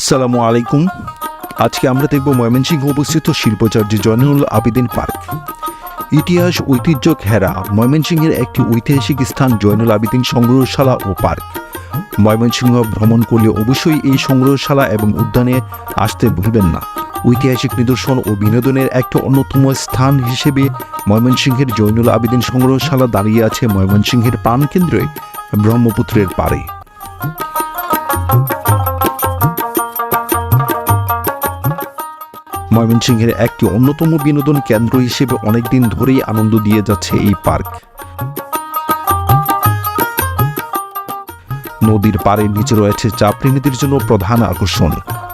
আসসালামু আলাইকুম। আজকে আমরা দেখব ময়মনসিংহ অবস্থিত শিল্পচার্য জয়নুল আবেদিন পার্ক। ইতিহাস, ঐতিহ্য ঘেরা ময়মনসিংহের একটি ঐতিহাসিক স্থান জয়নুল আবেদিন সংগ্রহশালা ও পার্ক। ময়মনসিংহ ভ্রমণ করলে অবশ্যই এই সংগ্রহশালা এবং উদ্যানে আসতে ভুলবেন না। ঐতিহাসিক নিদর্শন ও বিনোদনের একটা অন্যতম স্থান হিসেবে ময়মনসিংহের জয়নুল আবেদিন সংগ্রহশালা দাঁড়িয়ে আছে ময়মনসিংহের প্রাণকেন্দ্রে ব্রহ্মপুত্রের পাড়ে। ময়মনসিংহের একটি অন্যতম বিনোদন কেন্দ্র হিসেবে অনেকদিন ধরেই আনন্দ দিয়ে যাচ্ছে এই পার্ক। নদীর পাড়ের নিচে রয়েছে চা প্রেমীদের জন্য প্রধান আকর্ষণ।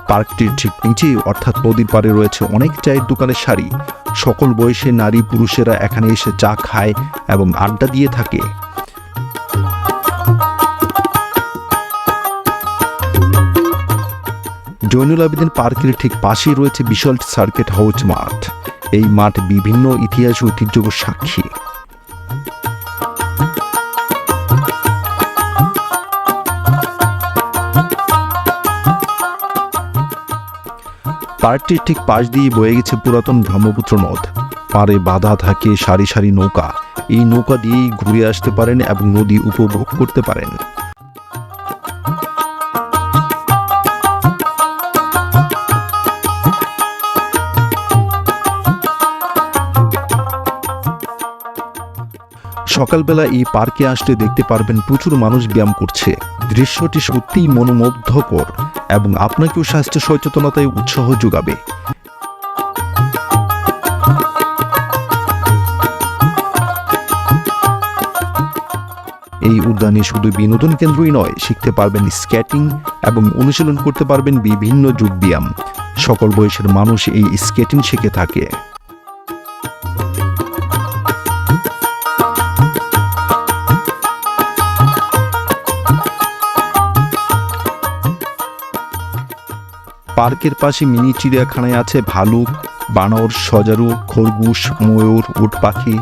পার্কটির ঠিক নিচেই অর্থাৎ নদীর পাড়ে রয়েছে অনেক চায়ের দোকানের সারি। সকল বয়সে নারী পুরুষেরা এখানে এসে চা খায় এবং আড্ডা দিয়ে থাকে। জৈনুল আবেদিন পার্কের ঠিক পাশেই রয়েছে বিশাল সার্কিট হাউস মাঠ। এই মাঠ বিভিন্ন ইতিহাস ঐতিহ্য সাক্ষী। পার্কটির ঠিক পাশ দিয়ে বয়ে গেছে পুরাতন ব্রহ্মপুত্র নদ। পাড়ে বাধা থাকে সারি সারি নৌকা। এই নৌকা দিয়েই ঘুরে আসতে পারেন এবং নদী উপভোগ করতে পারেন। সকালবেলা এই পার্কে আসলে দেখতে পারবেন প্রচুর মানুষ ব্যায়াম করছে। দৃশ্যটি সত্যিই মনোমুগ্ধকর এবং আপনাকেও স্বাস্থ্য সচেতনতায় উৎসাহ যোগাবে। এই উদ্যানে শুধু বিনোদন কেন্দ্রই নয়, শিখতে পারবেন স্কেটিং এবং অনুশীলন করতে পারবেন বিভিন্ন যোগ ব্যায়াম। সকল বয়সের মানুষ এই স্কেটিং শিখে থাকে। পার্কের পাশে মিনি চিড়িয়াখানায় আছে ভালুক, বানর, সজারু, খরগোশ, ময়ূর, উট পাখি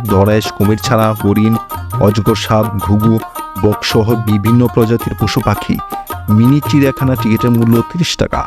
কুমির ছাড়া হরিণ, অজগর সাপ, ঘুঘু, বকসহ বিভিন্ন প্রজাতির পশু পাখি। মিনি চিড়িয়াখানা টিকিটের মূল্য তিরিশ টাকা।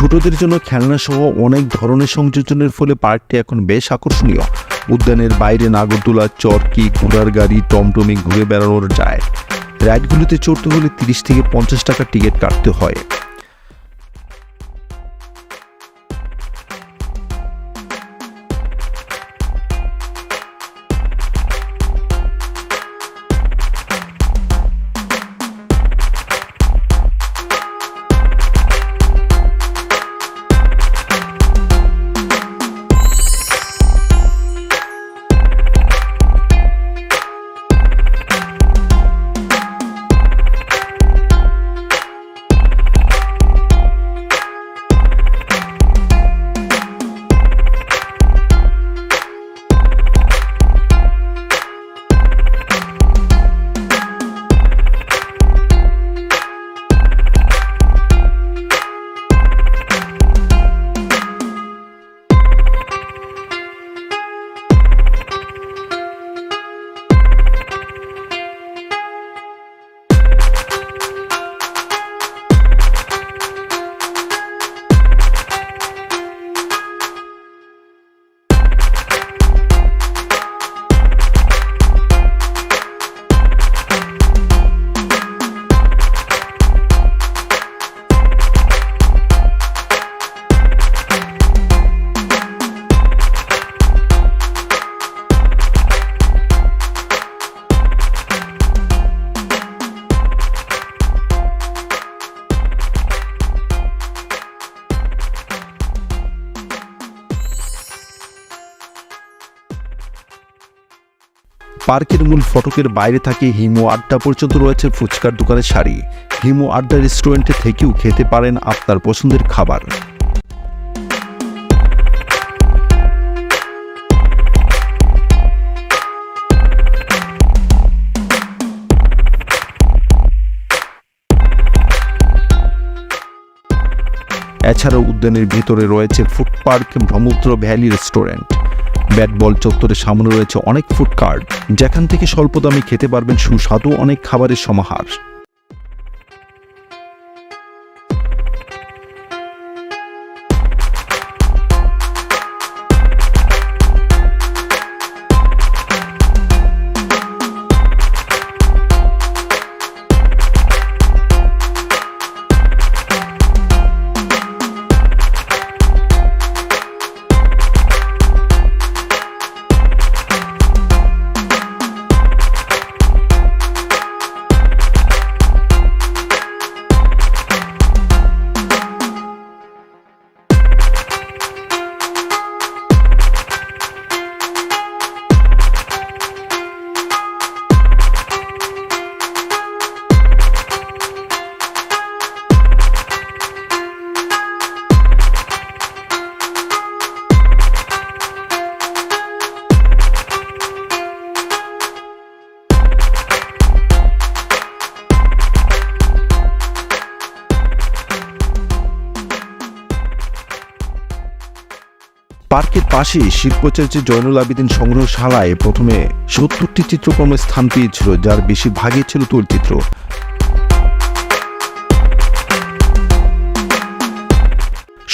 ছোটদের জন্য খেলনা সহ অনেক ধরনের সংযোজনের ফলে পার্কটি এখন বেশ আকর্ষণীয়। উদ্যানের বাইরে নাগরদোলা, চরকি ঘোড়ার গাড়ি টমটমি ঘুরে বেড়ানোর যায়। রাইডগুলিতে চড়তে হলে তিরিশ থেকে পঞ্চাশ টাকা টিকিট কাটতে হয়। পার্কের মূল ফটকের বাইরে থাকে হিমু আড্ডা পর্যন্ত রয়েছে ফুচকার দোকানের শাড়ি। হিমু আড্ডা রেস্টুরেন্টে থেকেও খেতে পারেন আপনার পছন্দের খাবার। এছাড়াও উদ্যানের ভিতরে রয়েছে food park, Brahmaputra valley restaurant. Bat ball চত্বরের সামনে রয়েছে অনেক ফুড কার্ড। যেখান থেকে স্বল্প দামে খেতে পারবেন সুস্বাদু অনেক খাবারের সমাহার। পার্কের পাশে শিল্পচার্যের জয়নুল আবেদিন সংগ্রহশালায় প্রথমে সত্তরটি চিত্রকর্মের স্থান পেয়েছিল, যার বেশিরভাগই ছিল তৈলচিত্র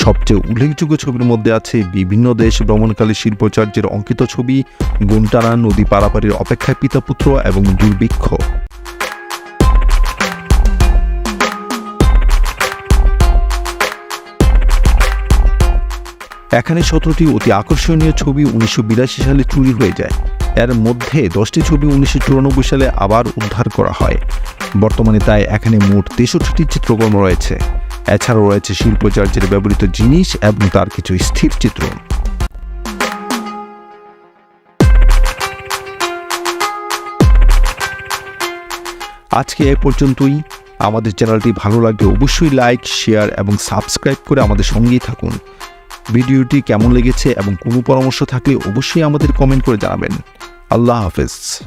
সবচেয়ে উল্লেখযোগ্য ছবির মধ্যে আছে বিভিন্ন দেশ ভ্রমণকালে শিল্পচার্যের অঙ্কিত ছবি গুনটানা নদী পারাপারের অপেক্ষায় পিতাপুত্র এবং দুর্ভিক্ষ। এখানে সতেরোটি অতি আকর্ষণীয় ছবি উনিশশো বিরাশি সালে চুরি হয়ে যায়। এর মধ্যে দশটি ছবি উনিশশো চুরানব্বই সালে আবার উদ্ধার করা হয়। বর্তমানে তাই এখানে মোট তেষট্টিটি চিত্রকর্ম রয়েছে। এছাড়াও রয়েছে শিল্পচার্যের ব্যবহৃত জিনিস এবং তার কিছু স্থির চিত্র। আজকে এ পর্যন্তই। আমাদের চ্যানেলটি ভালো লাগলে অবশ্যই লাইক, শেয়ার এবং সাবস্ক্রাইব করে আমাদের সঙ্গেই থাকুন। ভিডিওটি কেমন লেগেছে এবং কোনো পরামর্শ থাকলে অবশ্যই আমাদের কমেন্ট করে জানাবেন। আল্লাহ হাফেজ।